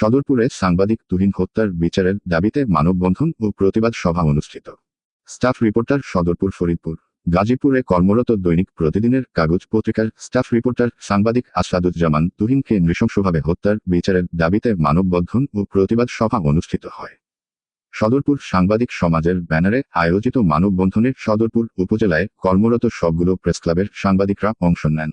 সদরপুরে সাংবাদিক তুহিন হত্যার বিচারের দাবিতে মানববন্ধন ও প্রতিবাদ সভা অনুষ্ঠিত। Staff reporter Sadarpur Faridpur. গাজীপুরে কর্মরত দৈনিক প্রতিদিনের কাগজ পত্রিকার স্টাফ রিপোর্টার সাংবাদিক আসাদুজ্জামান তুহিনকে নৃশংসভাবে হত্যার বিচারের দাবিতে মানববন্ধন ও প্রতিবাদ সভা অনুষ্ঠিত হয়। সদরপুর সাংবাদিক সমাজের ব্যানারে আয়োজিত মানববন্ধনে সদরপুর উপজেলায় কর্মরত সবগুলো প্রেসক্লাবের সাংবাদিকরা অংশ নেন।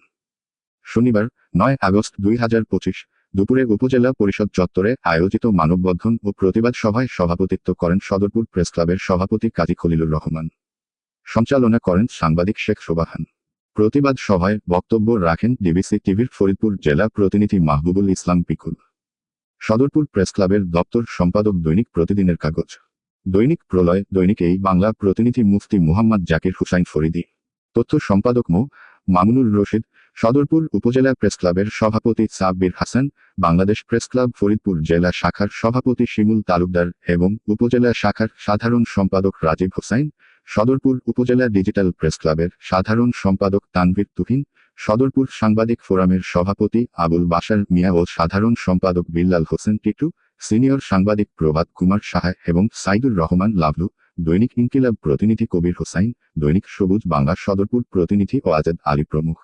শনিবার, নয় আগস্ট দুই হাজার পঁচিশ দুপুরে উপজেলা পরিষদ চত্বরে আয়োজিত মানববন্ধন ও প্রতিবাদ সভায় সভাপতিত্ব করেন সদরপুর প্রেসক্লাবের সভাপতি কাজী খলিলুর রহমান। সঞ্চালনা করেন সাংবাদিক শেখ সোবাহান। প্রতিবাদ সভায় বক্তব্য রাখেন ডিবিসি টিভির ফরিদপুর জেলা প্রতিনিধি মাহবুবুল ইসলাম পিকুল। সদরপুর প্রেসক্লাবের দপ্তর সম্পাদক দৈনিক প্রতিদিনের কাগজ। দৈনিক প্রলয়, দৈনিক এই বাংলা প্রতিনিধি মুফতি মুহাম্মদ জাকির হুসাইন ফরিদি। তথ্য সম্পাদক মো. মামুনুর রশিদ সদরপুর উপজেলা প্রেসক্লাবের সভাপতি সাব্বির হাসান, বাংলাদেশ প্রেসক্লাব ফরিদপুর জেলা শাখার সভাপতি শিমুল তালুকদার এবং উপজেলা শাখার সাধারণ সম্পাদক রাজীব হোসাইন, সদরপুর উপজেলা ডিজিটাল প্রেসক্লাবের সাধারণ সম্পাদক তানভীর তুহিন, সদরপুর সাংবাদিক ফোরামের সভাপতি আবুল বাশার মিয়া ও সাধারণ সম্পাদক বিল্লাল হোসেন টিটু, সিনিয়র সাংবাদিক প্রভাত কুমার সাহা এবং সাইদুর রহমান লাভলু, দৈনিক ইনকিলাব প্রতিনিধি কবির হোসাইন, দৈনিক সবুজ বাংলা সদরপুর প্রতিনিধি ও আজাদ আলী প্রমুখ।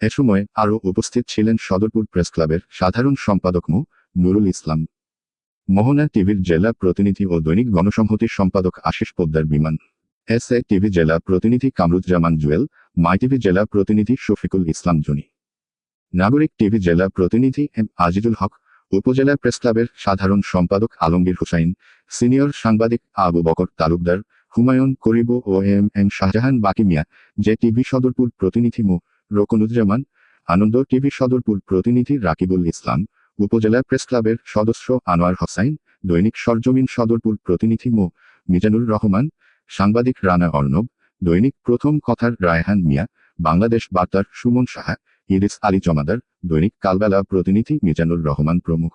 এ সময় আরও উপস্থিত ছিলেন সদরপুর প্রেসক্লাবের সাধারণ সম্পাদক মো. নুরুল ইসলাম। মোহনা টিভির জেলা প্রতিনিধি ও দৈনিক গণসংহতির সম্পাদক আশিস পোদ্দার বিমান। এস এ টিভি জেলা প্রতিনিধি কামরুজ্জামান জুয়েল, মাই টিভি জেলা প্রতিনিধি শফিকুল ইসলাম জুনি নাগরিক টিভি জেলা প্রতিনিধি এম আজিজুল হক, উপজেলা প্রেসক্লাবের সাধারণ সম্পাদক আলমগীর হুসাইন, সিনিয়র সাংবাদিক আবু বকর তালুকদার, হুমায়ুন করিব ও এম এম শাহজাহান বাকি মিয়া, যে টিভি সদরপুর প্রতিনিধি মো. রকনুজ্জামান আনন্দ টিভি সদরপুর প্রতিনিধি রাকিবুল ইসলাম, উপজেলা প্রেসক্লাবের সদস্য আনোয়ার হোসাইন, দৈনিক সরজমিন সদরপুর প্রতিনিধি মো. মিজানুর রহমান, সাংবাদিক রানা অর্ণব, দৈনিক প্রথম কথার রায়হান মিয়া, বাংলাদেশ বার্তার সুমন সাহা, ইরিস আলী জমাদার, দৈনিক কালবেলা প্রতিনিধি মিজানুর রহমান প্রমুখ।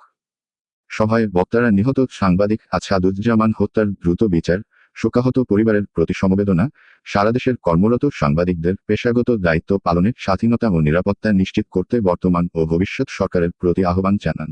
সভায় বক্তারা নিহত সাংবাদিক আছাদুজ্জামান হত্যার দ্রুত বিচার শোকাহত পরিবারের প্রতি সমবেদনা, সারা দেশের কর্মরত সাংবাদিকদের পেশাগত দায়িত্ব পালনে স্বাধীনতা ও নিরাপত্তা নিশ্চিত করতে বর্তমান ও ভবিষ্যৎ সরকারের প্রতি আহ্বান জানান।